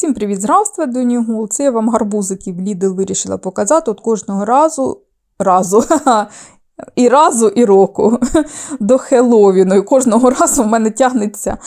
Всім привіт, здравствуй, Донігул. Це я вам гарбузиків Лідл вирішила показати от кожного разу, разу, і разу, і року до Хеловіну. І кожного разу в мене тягнеться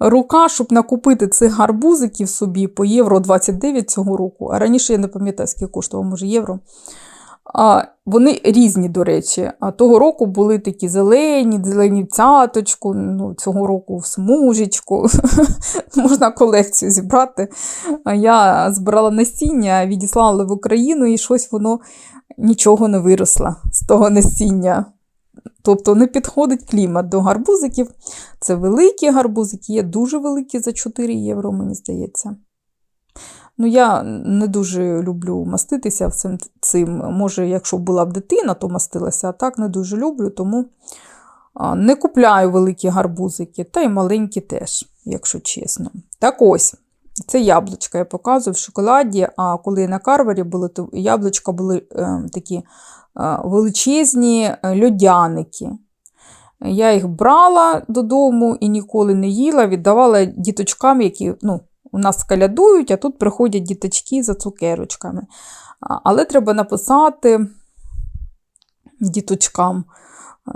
рука, щоб накупити цих гарбузиків собі по євро 29 цього року. А раніше я не пам'ятаю, скільки коштував, може, євро. Вони різні, до речі. А того року були такі зелені, зелені цяточку, ну, цього року в смужечку. Можна колекцію зібрати. Я збирала насіння, відіслала в Україну, і щось воно нічого не виросло з того насіння. Тобто не підходить клімат до гарбузиків. Це великі гарбузики, є дуже великі за 4 євро, мені здається. Ну, я не дуже люблю маститися цим. цим. Може, якщо була б дитина, то мастилася, а так не дуже люблю, тому не купляю великі гарбузики, та й маленькі теж, якщо чесно. Так ось, це яблучка я показую в шоколаді, а коли на карвері були, то яблучка були е, такі е, величезні е, льодяники. Я їх брала додому і ніколи не їла, віддавала діточкам, які. ну, у нас калядують, а тут приходять діточки за цукерочками. Але треба написати діточкам. Е,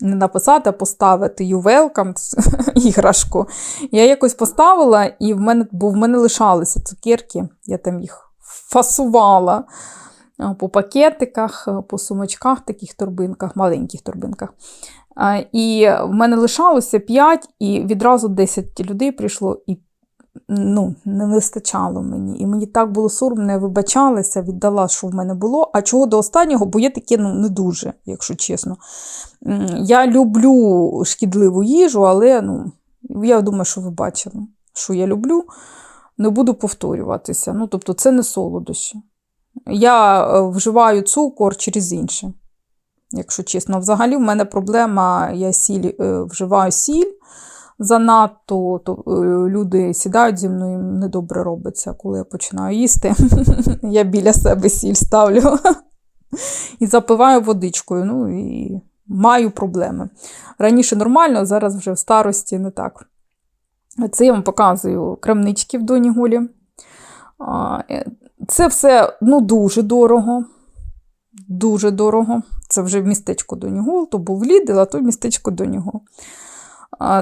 не написати, а поставити you welcome іграшку. Я якось поставила, і в мене, бо в мене лишалися цукерки, я там їх фасувала по пакетиках, по сумочках, таких торбинках, маленьких торбинках. І в мене лишалося 5, і відразу 10 людей прийшло, і ну, не вистачало мені. І мені так було соромно, я вибачалася, віддала, що в мене було. А чого до останнього, бо я таке ну, не дуже, якщо чесно. Я люблю шкідливу їжу, але ну, я думаю, що ви бачили, що я люблю. Не буду повторюватися. Ну, Тобто, це не солодощі. Я е, вживаю цукор через інше якщо чесно. Взагалі, в мене проблема, я сіль, е, вживаю сіль занадто, то е, люди сідають зі мною, їм недобре робиться, коли я починаю їсти. Я біля себе сіль ставлю і запиваю водичкою. ну і Маю проблеми. Раніше нормально, зараз вже в старості не так. Це я вам показую крамнички в Доні Голі. Е, це все ну, дуже дорого. Дуже дорого. Це вже в містечку Донігол, то був Лідл, а то містечко Донігол.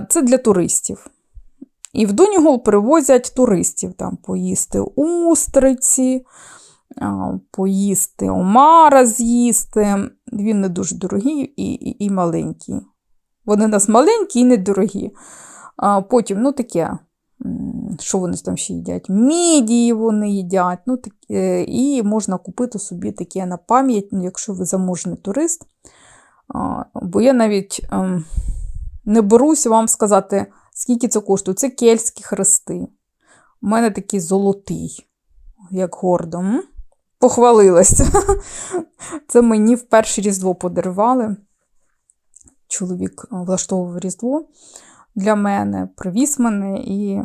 Це для туристів. І в Донігол привозять туристів там поїсти устриці, поїсти омара з'їсти. Він не дуже дорогий і, і, і маленький. Вони у нас маленькі і недорогі. Потім, ну таке що вони там ще їдять? Мідії вони їдять. ну, так, е, І можна купити собі таке на пам'ять, ну, якщо ви заможний турист. Бо я навіть ем, не берусь вам сказати, скільки це коштує. Це кельтські хрести. У мене такий золотий, як гордо. Похвалилася. Це мені в перше Різдво подарували. Чоловік влаштовував Різдво для мене, привіз мене і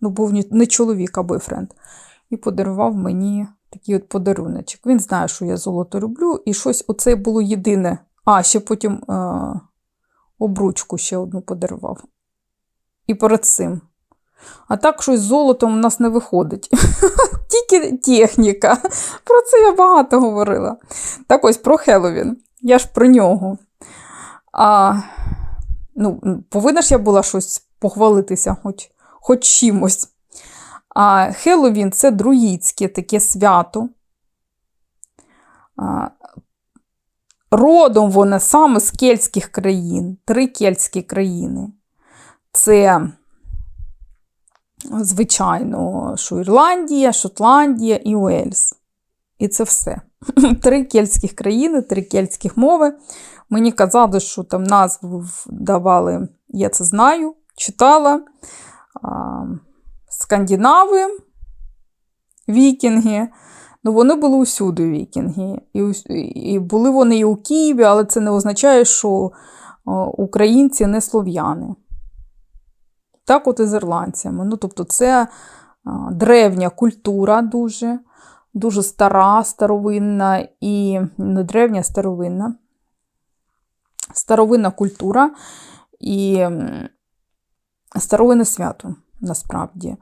ну, був не чоловік, а бойфренд. І подарував мені такий от подаруночок. Він знає, що я золото люблю, і щось оце було єдине. А, ще потім е, обручку ще одну подарував. І перед цим. А так щось з золотом у нас не виходить. Тільки техніка. Про це я багато говорила. Так ось про Хеллоуін. Я ж про нього. А, ну, Повинна ж я була щось похвалитися, хоч хоч чимось. А Хеллоуін це друїдське таке свято. А, Родом воно саме з кельтських країн, три кельтські країни. Це, звичайно, що Ірландія, Шотландія і Уельс. І це все. Три кельтських країни, три кельтських мови. Мені казали, що там назву давали, я це знаю, читала. Скандинави, вікінги. Ну, Вони були усюди вікінги. І і були вони і у Києві, але це не означає, що українці не слов'яни. Так, от і з ірландцями. Ну, Тобто, це древня культура дуже, дуже стара, старовинна і не древня, старовинна старовинна культура і старовинне свято, насправді.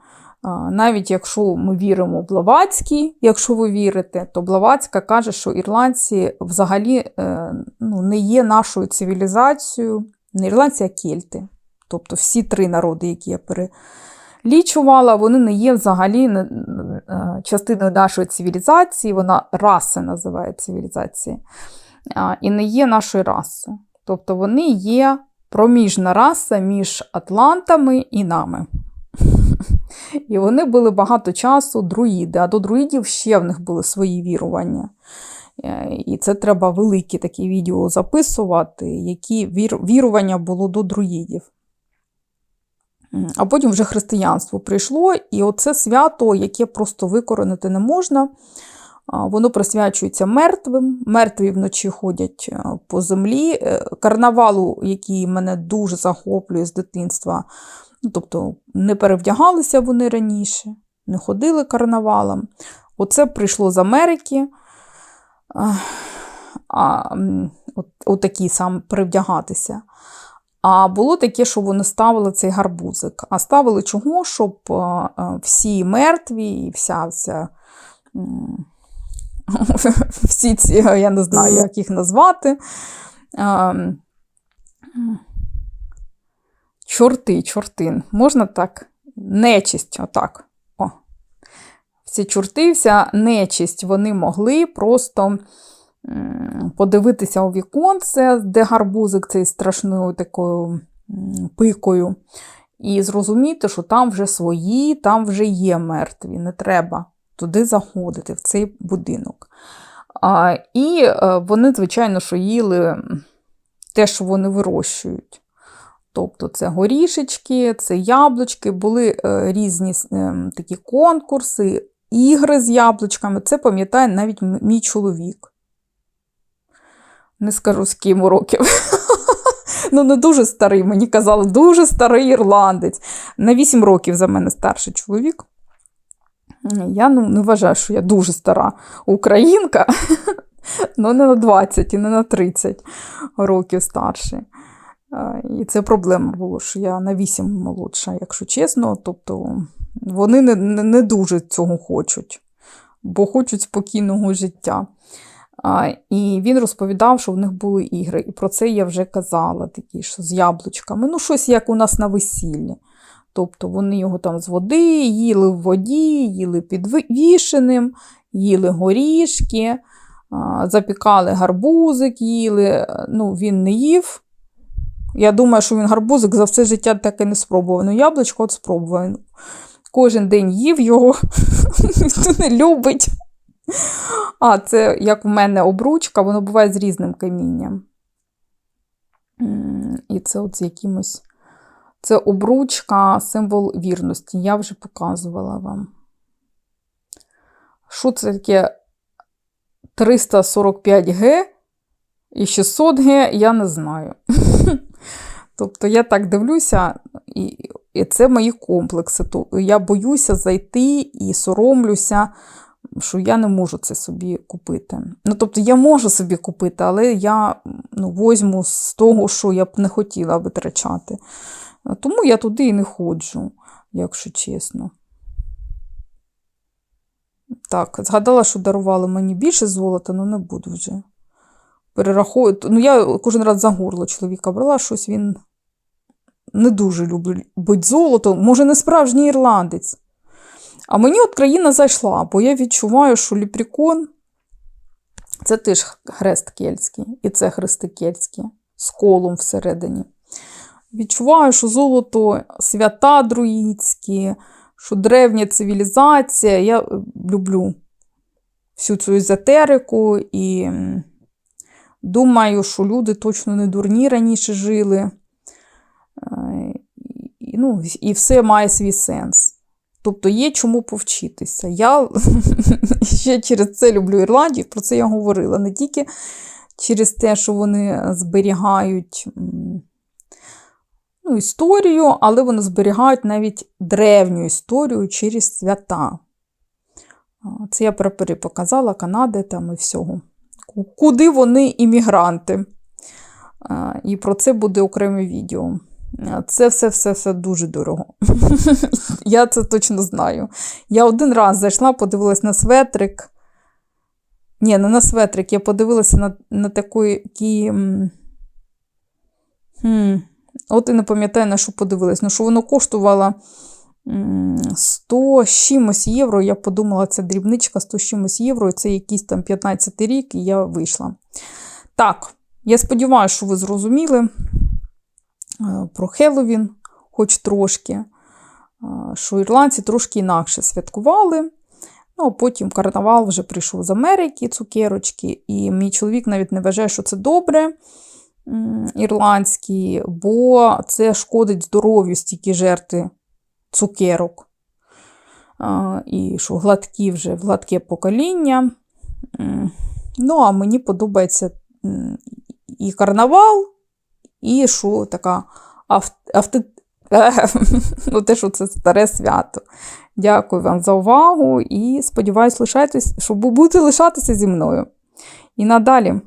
Навіть якщо ми віримо в Блаватський, якщо ви вірите, то Блаватська каже, що ірландці взагалі е, ну, не є нашою цивілізацією, не ірландці, а кельти. Тобто всі три народи, які я перелічувала, вони не є взагалі частиною нашої цивілізації, вона раси називає цивілізації, і не є нашою расою. Тобто вони є проміжна раса між атлантами і нами. І вони були багато часу друїди, а до друїдів ще в них були свої вірування. Е, І це треба великі такі відео записувати, які вірування було до друїдів. А потім вже християнство прийшло, і оце свято, яке просто викоронити не можна. Воно присвячується мертвим. Мертві вночі ходять е, по землі. Е, Карнавалу, який мене дуже захоплює з дитинства. Ну, тобто не перевдягалися вони раніше, не ходили карнавалом. Оце прийшло з Америки. А, от, отакі сам перевдягатися. А було таке, що вони ставили цей гарбузик. А ставили чого? Щоб а, а, всі мертві і вся ця. Всі ці, я не знаю, як їх назвати. а, Чорти, чортин. Можна так? Нечисть, отак. О. Всі чорти, вся нечисть, вони могли просто подивитися у віконце, де гарбузик цей страшною такою пикою, і зрозуміти, що там вже свої, там вже є мертві, не треба туди заходити, в цей будинок. А, і е, вони, звичайно, що їли те, що вони вирощують. Тобто це горішечки, це яблучки, були е, різні е, такі конкурси, ігри з яблучками. Це пам'ятає навіть мій чоловік. Не скажу, з ким років. Ну, не дуже старий, мені казали, дуже старий ірландець. На 8 років за мене старший чоловік. Я ну, не вважаю, що я дуже стара українка, ну не на 20 і не на 30 років старший. Е, І це проблема була, що я на 8 молодша, якщо чесно. Тобто вони не, не, не дуже цього хочуть, бо хочуть спокійного життя. І він розповідав, що в них були ігри. І про це я вже казала, такі, що з яблучками. Ну, щось як у нас на весіллі. Тобто вони його там з води, їли в воді, їли підвішеним, їли горішки, запікали гарбузик, їли. Ну, він не їв. Я думаю, що він гарбузик за все життя так і не спробував. Ну, яблучко от спробував. Кожен день їв його, не любить. А, це як в мене обручка, воно буває з різним камінням. І це от з якимось. Це обручка, символ вірності. Я вже показувала вам. Що це таке 345Г і 600Г, я не знаю. Тобто я так дивлюся, і, це мої комплекси. Я боюся зайти і соромлюся, що я не можу це собі купити. Ну, тобто, я можу собі купити, але я ну, возьму з того, що я б не хотіла витрачати. Тому я туди і не ходжу, якщо чесно. Так, згадала, що дарували мені більше золота, але не буду вже. Перераховувати. Ну, я кожен раз за горло чоловіка брала щось, він не дуже любить золото, може, не справжній ірландець. А мені от країна зайшла, бо я відчуваю, що ліпрікон це теж хрест кельтський, і це хрести кельтські з колом всередині. Відчуваю, що золото свята друїдські, що древня цивілізація. Я люблю всю цю езотерику і думаю, що люди точно не дурні раніше жили. Е, і, Ну, і все має свій сенс. Тобто є чому повчитися. Я ще через це люблю Ірландію, про це я говорила. Не тільки через те, що вони зберігають ну, історію, але вони зберігають навіть древню історію через свята. Це я прапори показала, Канади там і всього. Куди вони іммігранти? І про це буде окреме відео. Це все все все дуже дорого. Я це точно знаю. Я один раз зайшла, подивилась на светрик. Ні, не на светрик, я подивилася на на такі. От і не пам'ятаю, на що подивилась. Ну, що воно коштувало 100 з чимось євро. Я подумала, це дрібничка 100 з чимось євро, і це якийсь там 15 рік, і я вийшла. Так, я сподіваюся, що ви зрозуміли про Хеллоуін, хоч трошки, е, що ірландці трошки інакше святкували. Ну, а потім карнавал вже прийшов з Америки, цукерочки, і мій чоловік навіть не вважає, що це добре ірландський, бо це шкодить здоров'ю стільки жерти цукерок. І що гладкі вже гладке покоління. Ну, а мені подобається і карнавал, і що така авт, ну, те, що це старе свято. Дякую вам за увагу і сподіваюся, лишайтесь, щоб будете лишатися зі мною. І надалі